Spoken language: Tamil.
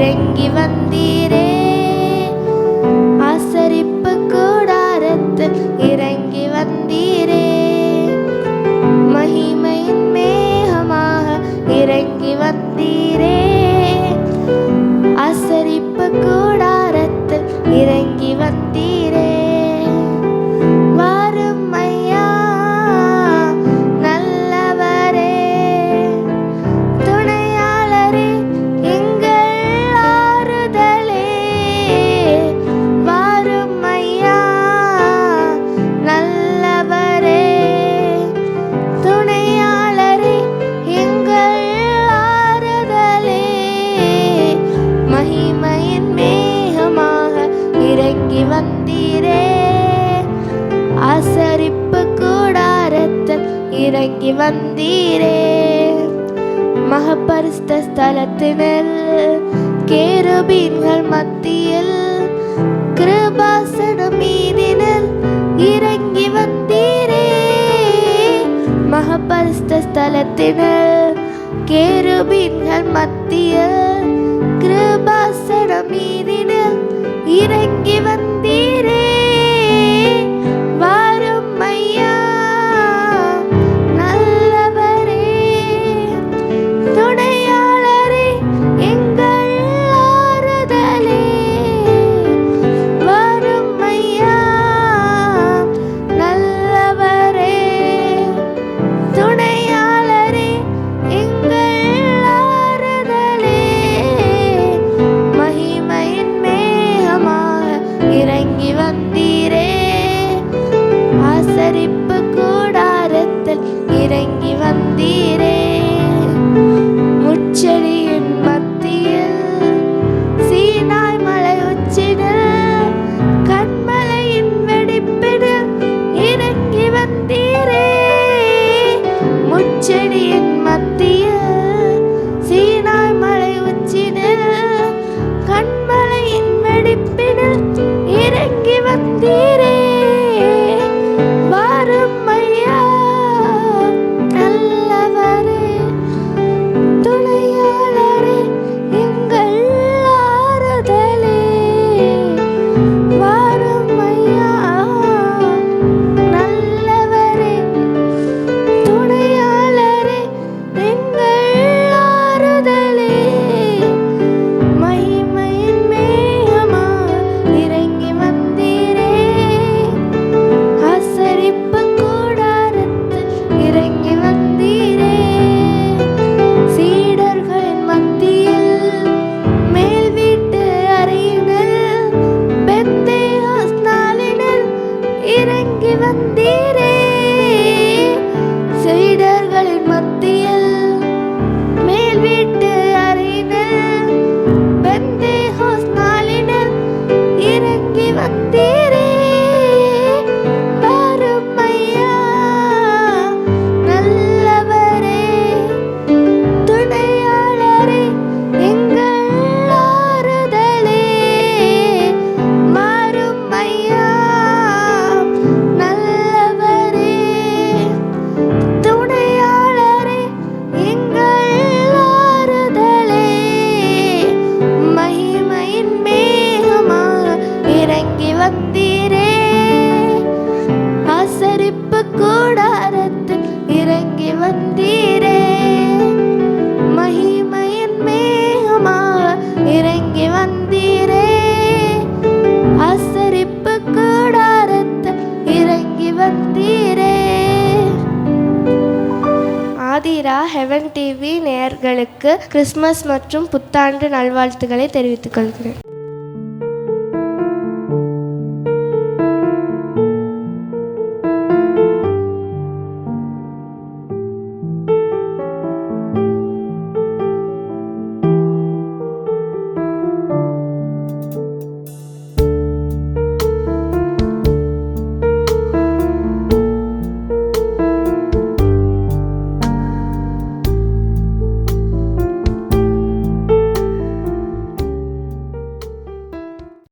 இறங்கி வந்தீரே. ஆசரிப்பு கூடாரத்தில் இறங்கி வந்தீரே. மகிமையின் மேகமாக இறங்கி வந்தீரே. ஆசரிப்பு கூடாரத்தில் இறங்கி வந்தீர் இறங்கி வந்தீரே. மகபரிஸ்த ஸ்தலத்தினில் கேருபீன்கள் மத்தியில் கிருபாசன மீதினில் இறங்கி வந்தீரே. மகபரிஸ்த ஸ்தலத்தினில் கேருபீன்கள் மத்தியில் கிருபாசன மீதினில் இறங்கி வந்தீரே. তীরে ஹெவன் டிவி நேயர்களுக்கு கிறிஸ்மஸ் மற்றும் புத்தாண்டு நல்வாழ்த்துக்களை தெரிவித்துக் கொள்கிறேன்.